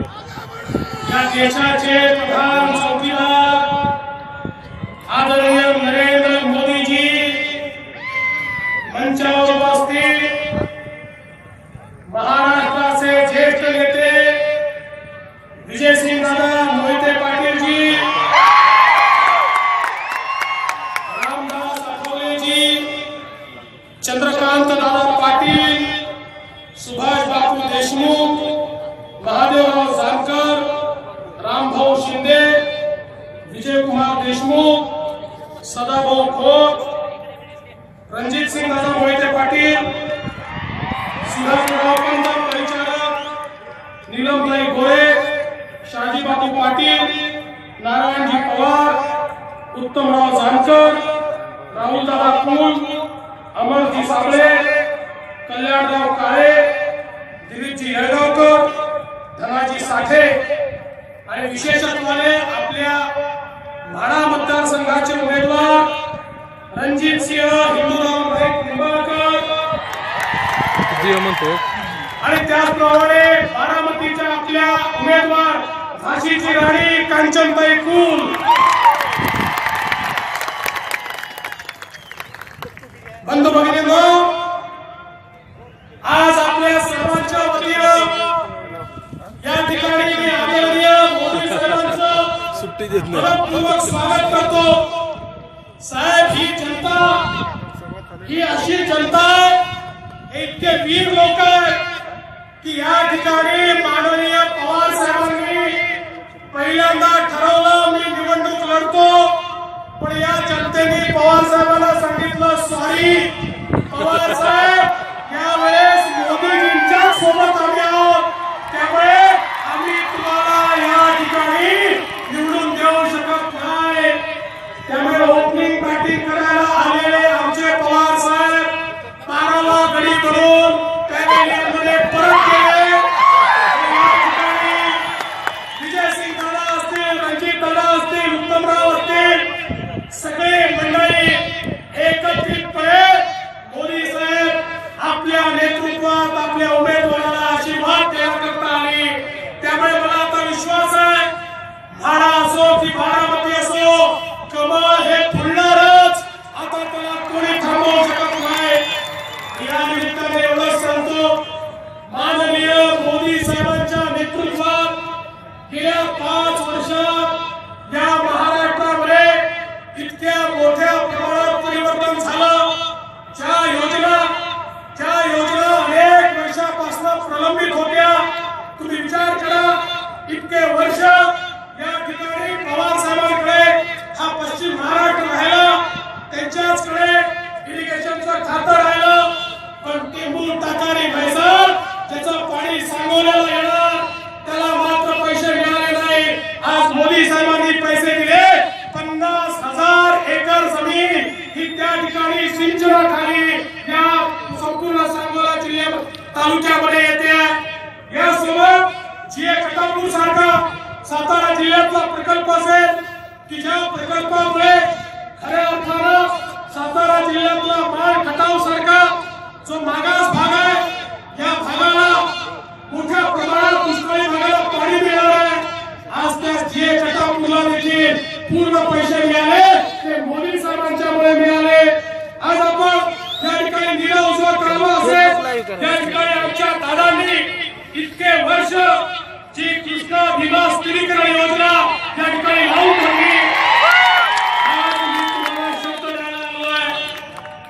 या देशाचे प्रधान चौकीदार आदरणीय नरेंद्र मोदीजी मंचावर उपस्थित महाराष्ट्राचे ज्येष्ठ नेते विजयसिंग दादा मोहिते पाटीलजी रामदास आठवलेजी चंद्रकांत दादा पाटील देशमुख सदाभाऊ खोत रणजित सिंग दादा मोहिते पाटील सुधाकरराव पंत परिचारक नीलमताई गोळे शहाजी बापू पाटील नारायणजी पवार उत्तमराव जानकर राहुलदादा कुल अमरजी साबळे कल्याणराव काळे दिलीपजी येळगावकर धनाजी साठे. आणि विशेषत्वाने आपल्या म्हाडा मतदारसंघाचे उमेदवार रणजित सिंह हिंदूराव नाईक निंबाळकर. म्हणतो. आणि त्याचप्रमाणे बारामतीच्या आपल्या उमेदवार झाशीची राणी कांचनताई कुल. बंधू भगिनींनो आज आपल्या सर्वांच्या वतीनं या ठिकाणी मी आदरणीय मोदी साहेबांचं सुट्टी देत नाही. स्वागत करतो. साहेब ही जनता ही अशी जनता आहे. इतके वीर लोक आहेत की या ठिकाणी माननीय पवार साहेबांनी पहिल्यांदा ठरवलं मी निवडणूक लढतो. पण या जनतेने पवार साहेबांना सांगितलं सॉरी प्रलंबित होत्या. तुम्ही विचार करा इतके वर्ष या ठिकाणी पवार साहेबांकडे हा पश्चिम महाराष्ट्र राहिला. त्यांच्याचकडे इरिगेशनचं खातं राहिलं. पण टेंबूर टाकारी म्हैसाळ त्याचं पाणी सांगोल्याला येणार त्याला मात्र पैसे मिळाले नाही. आज मोदी साहेबांनी पैसे दिले. पन्नास हजार एकर जमीन ही त्या ठिकाणी सिंचनाखाली या संपूर्ण सांगोला जिल्ह्या तालुक्यामध्ये येते. जी सारखा सातारा जिल्ह्यातला प्रकल्प असेल की ज्या प्रकल्पामुळे खऱ्या अर्थानं सातारा जिल्ह्यातला माळ खटाव सारखा जो मागास भाग आहे या भागाला मोठ्या प्रमाणात दुष्काळी भागाला पाणी मिळणार आहे. आज त्या खटाव कटापूरला देखील पूर्ण पैसे मिळाले ते मोदी साहेबांच्यामुळे मिळाले. आज आपण या ठिकाणी निरा उजवा करावा असेल. या ठिकाणी आमच्या दादांनी इतके वर्ष जी कृष्णा भीमा स्थिरीकरण योजना या ठिकाणी लावून ठेवली मी शब्द द्यायला आलो आहे.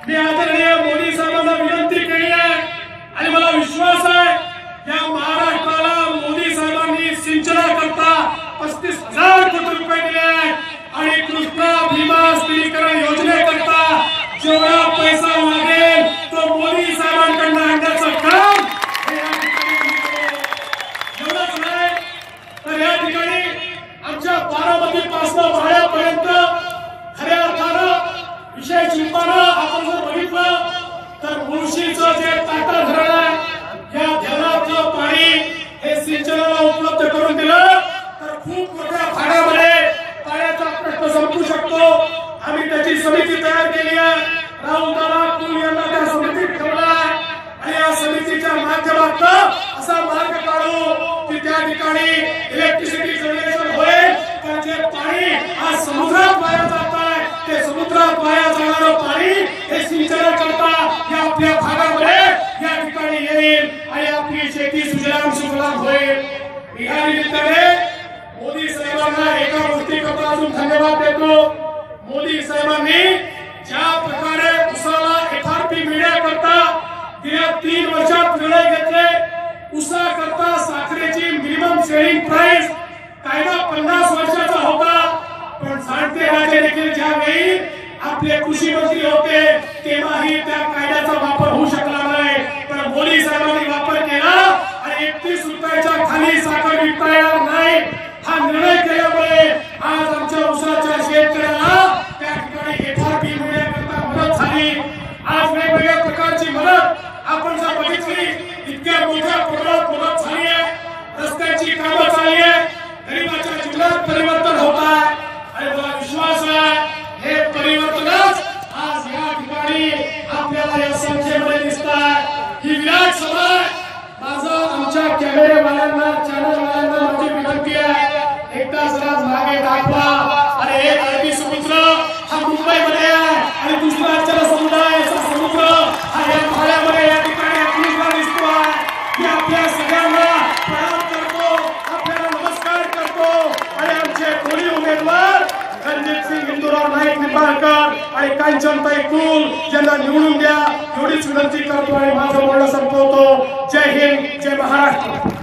मी आदरणीय मोदी साहेबांना विनंती केली आहे आणि मला विश्वास आहे या महाराष्ट्राला मोदी साहेबांनी सिंचनाकरता पस्तीस हजार कोटी रुपये दिले आहेत आणि कृष्णा भीमा स्थिरीकरण योजनेकरता जेवढा पैसा तयार केली आहे. राऊताला तुम्ही यांना त्या समितीत ठेवला आणि या समितीच्या माध्यमातून असा मार्ग काढू की त्या ठिकाणी इलेक्ट्रिसिटी जनरेशन होईल. त्याचे पाणी आज समुद्रात वाया जात आहे ते समुद्रात वाया जाणारं पाणी हे सिंचनाकरता या आपल्या भागामध्ये या ठिकाणी येईल. आणि आपली शेती सुजलाम सुफलाम होईल. या निमित्ताने मोदी साहेबांना एका गोष्टीकरता अजून धन्यवाद देतो. मोदी साहेबांनी सेलिंग प्राइस कायदा पन्नास वर्षाचा होता. पण जाणते राजे देखील ज्यावेळी आपले कृषी मंत्री होते तेव्हाही त्या कायद्याचा वापर होऊ शकला नाही. पण मोदी साहेबांनी वापर केला आणि एकतीस रुपयाच्या खाली साखर विकता येणार नाही. हा निर्णय आहे एकदा जरा मागे दाखवा. आणि एक अरबी समुद्र हा मुंबईमध्ये आहे. आणि दुसरा जल समुदायाचा समुद्र हा या भाड्यामध्ये या ठिकाणी आपल्याला दिसतो आहे. मी आपल्या सगळ्यांना प्रणाम करतो आपल्याला नमस्कार करतो. आणि आमचे दोन्ही उमेदवार रणजित सिंग इंदुराव नाईक निंबाळकर आणि कांचनताई कुल यांना निवडून द्या. एवढीच विनंती करतो आणि माझं बोलणं संपवतो. जय हिंद जय महाराष्ट्र.